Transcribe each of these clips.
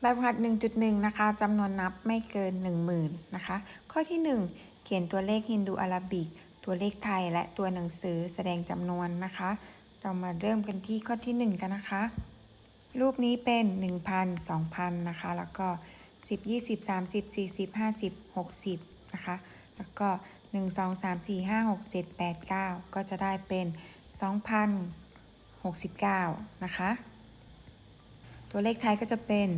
แบบฝึกหัด 1.1 นะคะจำนวนนับไม่เกิน 10,000 นะคะ ข้อที่ 1 เขียนตัวเลขฮินดูอาราบิก ตัวเลขไทยและตัวหนังสือแสดงจำนวนนะคะ เรามาเริ่มกันที่ข้อที่ 1 กันนะคะ รูปนี้เป็น 1,000 2,000 นะคะ แล้วก็ 10 20 30 40 50 60 นะคะ แล้วก็ 1 2 3 4 5 6 7 8 9 ก็จะได้เป็น 2,069 นะคะ ตัวเลขไทยก็จะเป็น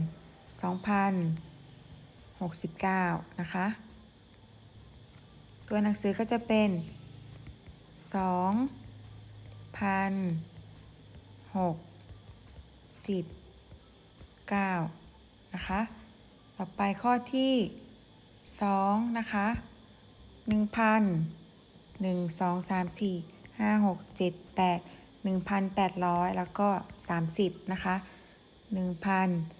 2,069 นะคะ ตัวหนังสือก็จะเป็น 2,069 นะคะ ต่อไปข้อที่ 2 นะคะ 1,000 1 2 3 4 5 6 7 8 1,800 แล้วก็ 30 นะคะ 1,000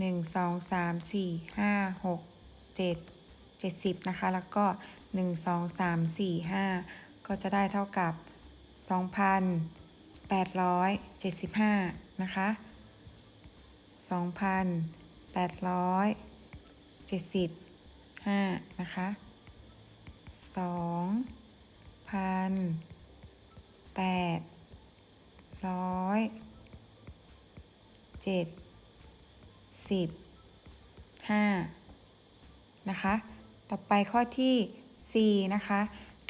หนึ่งสองสามสี่ห้าหกเจ็ดเจ็ดสิบนะคะ แล้วก็หนึ่งสองสามสี่ห้าก็จะได้เท่ากับสองพันแปดร้อยเจ็ดสิบห้านะคะสองพันแปดร้อยเจ็ดสิบห้านะคะสองพันแปดร้อยเจ็ด สิบห้านะคะ ต่อไปข้อที่สี่นะคะ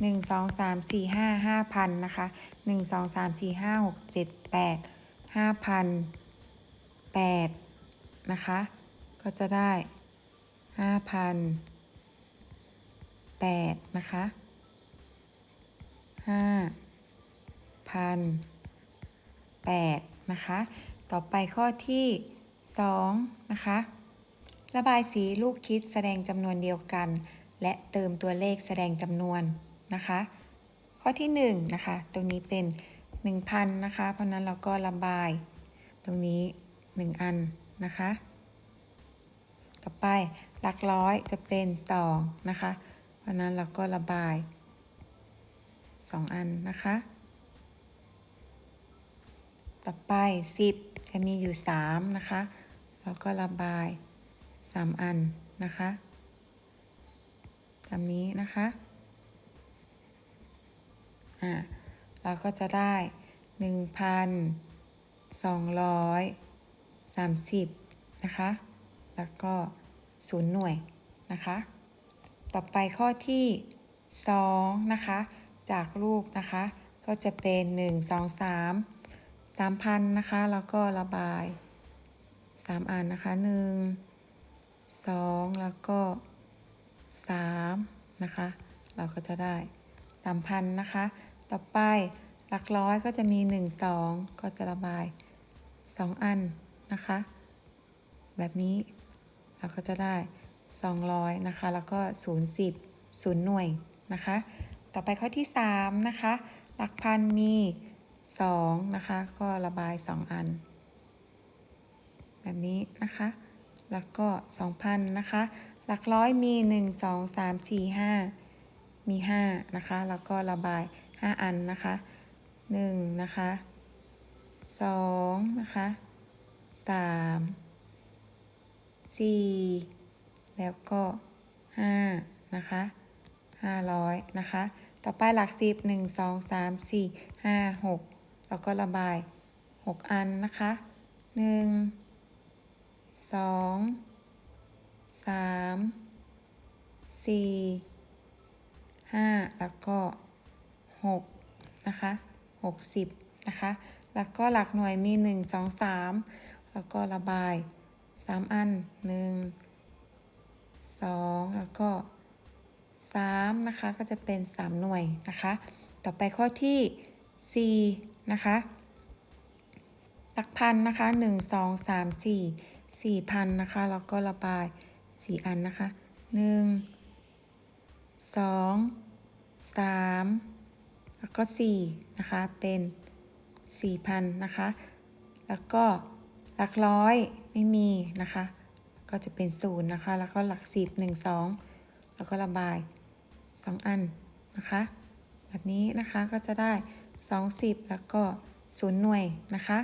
หนึ่งสองสามสี่ห้าห้าพันนะคะหนึ่งสองสามสี่ห้าหกเจ็ดแปดห้าพันแปดนะคะ ก็จะได้ห้าพันแปดนะคะห้าพันแปดนะคะ ต่อไปข้อที่ 2 นะคะ ระบายสีลูกคิดแสดงจำนวนเดียวกัน และเติมตัวเลขแสดงจำนวนนะคะ ข้อที่1นะคะตรงนี้เป็น 1,000นะคะ เพราะนั้นเราก็ระบาย ตรงนี้ 1 อันนะคะ ต่อไปหลักร้อยจะเป็น 2 นะคะ เพราะนั้นเราก็ระบาย 2 อันนะคะ ต่อไป 10 จะมีอยู่ 3 นะคะ แล้วก็ระบาย 3 อันนะคะตามนี้นะคะอ่าเราก็จะได้ 1,230 นะคะ แล้วก็ 0 หน่วยนะคะ ต่อไปข้อที่ 2 นะคะ จากรูปนะคะ ก็จะเป็น 1 2 3 3,000 นะคะ แล้วก็ระบาย 3อันนะคะ1 2แล้วก็3นะคะ เราก็จะได้3,000นะคะ ต่อไปหลักร้อยก็จะมี1 2ก็จะระบาย2อันนะคะ แบบนี้เราก็จะได้200นะคะ แล้วก็0 10 0หน่วยนะคะ ต่อไปข้อที่3นะคะ หลักพันมี2นะคะ ก็ระบาย2อัน แบบนี้นะคะแล้วก็ 2,000 นะคะ หลักร้อยมี 1 2 3 4 5 มี 5 นะคะ แล้วก็ระบาย 5 อันนะคะ 1 นะคะ 2 นะคะ 3 4 แล้วก็ 5 นะคะ 500 นะคะ ต่อไปหลัก 10 1 2 3 4 5 6 แล้วก็ระบาย 6 อันนะคะ 1 สองสามสี่ห้าแล้วก็หกนะคะหกสิบนะคะ แล้วก็หลักหน่วยมีหนึ่งสองสามแล้วก็ระบายสามอันหนึ่งสองแล้วก็สามนะคะ ก็จะเป็นสามหน่วยนะคะ ต่อไปข้อที่สี่นะคะหลักพันนะคะหนึ่งสองสามสี่ สี่พันนะคะแล้วก็ระบายสี่อันนะคะหนึ่งสองสามแล้วก็สี่นะคะเป็นสี่พันนะคะ แล้วก็หลักร้อยไม่มีนะคะ ก็จะเป็นศูนย์นะคะ แล้วก็หลักสิบหนึ่งสองแล้วก็ระบายสองอันนะคะ แบบนี้นะคะก็จะได้สองสิบแล้วก็ศูนย์หน่วยนะคะ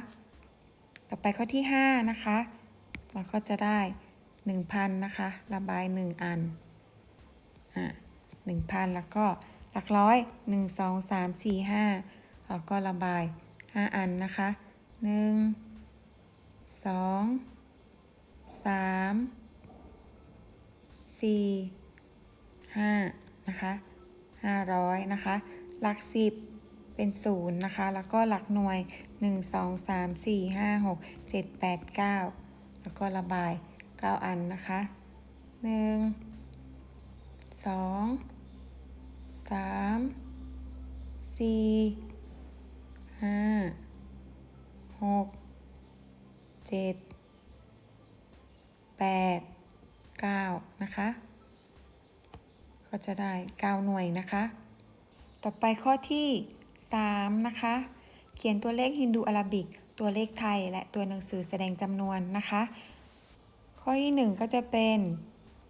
ต่อไปข้อที่ห้านะคะ เราก็จะได้หนึ่งพันนะคะ ระบายหนึ่งอัน อะหนึ่งพันแล้วก็หลักร้อยหนึ่งสองสามสี่ห้าแล้วก็ระบายห้าอันนะคะหนึ่งสองสามสี่ห้านะคะห้าร้อยนะคะ หลักสิบเป็นศูนย์นะคะ แล้วก็หลักหน่วยหนึ่งสองสามสี่ห้าหกเจ็ด แล้วก็ระบายเก้าอันนะคะหนึ่งสองสามสี่ห้าหกเจ็ดแปดเก้านะคะ ก็จะได้เก้าหน่วยนะคะ ต่อไปข้อที่สามนะคะ เขียนตัวเลขฮินดูอาราบิก ตัวเลขไทยและตัวหนังสือแสดงจำนวนนะคะ ข้อที่หนึ่งก็จะเป็น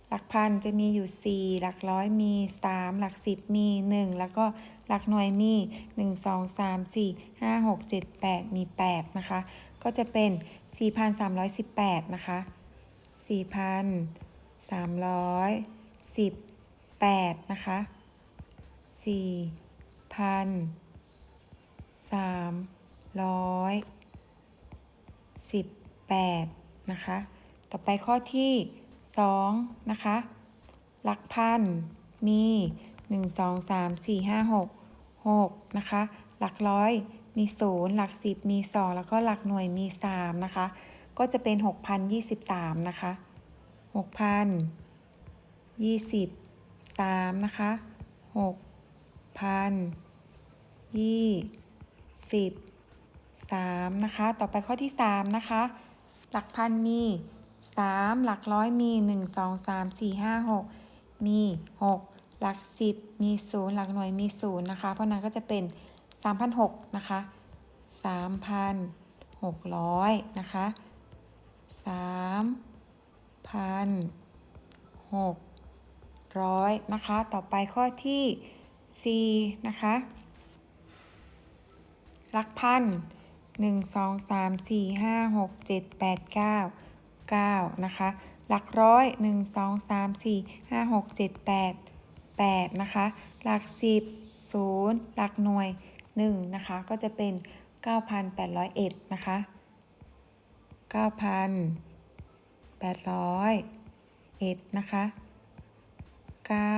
หลักพันจะมีอยู่ 4 หลักร้อยมี 3 หลักสิบมี 1 แล้วก็หลักหน่วยมี 1 2 3 4 5 6 7 8 มี 8 นะคะ ก็จะเป็น 4,318 นะคะ 4,318 นะคะ 18 นะคะ ต่อไปข้อที่ 2 นะคะ หลักพันมี 1 2 3 4 5 6 6 นะคะ หลักร้อยมี 0 หลัก 10 มี 2 แล้วก็หลักหน่วยมี 3 นะคะ ก็จะเป็น 6,023 นะคะ 6,023นะคะ 3 นะคะ ต่อไปข้อที่ 3 นะคะ หลักพันมี 3 หลักร้อยมี 1 2 3 4 5 6 มี 6 หลัก 10 มี 0 หลักหน่วยมี 0 นะคะ เพราะนั้นก็จะเป็น 3,600 นะคะ 3,600 นะคะ 3,600 นะคะ ต่อไปข้อที่ 4 นะคะหลักพัน หนึ่งสองสามสี่ห้าหกเจ็ดแปดเก้าเก้านะคะ หลักร้อยหนึ่งสองสามสี่ห้าหกเจ็ดแปดแปดนะคะ หลักสิบศูนย์หลักหน่วยหนึ่งนะคะ ก็จะเป็นเก้าพันแปดร้อยเอ็ดนะคะเก้าพันแปดร้อยเอ็ดนะคะเก้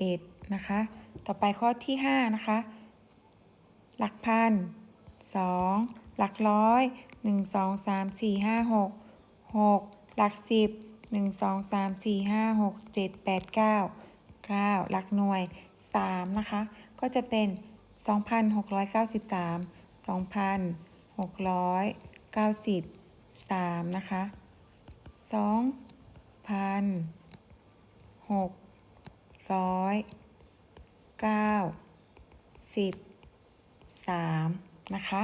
าพันแปดร้อยเอ็ดนะคะ ต่อไปข้อที่ 5 นะคะ หลักพันสองหลักร้อยหนึ่งสองสามสี่ห้าหกหกหลักสิบหนึ่งสองสามสี่ห้าหกเจ็ดแปดเก้าเก้าหลักหน่วยสามนะคะ ก็จะเป็นสองพันหกร้อยเก้าสิบสามสองพันหกร้อยเก้าสิบสามนะคะสองพันหก ร้อยเก้าสิบสามนะคะ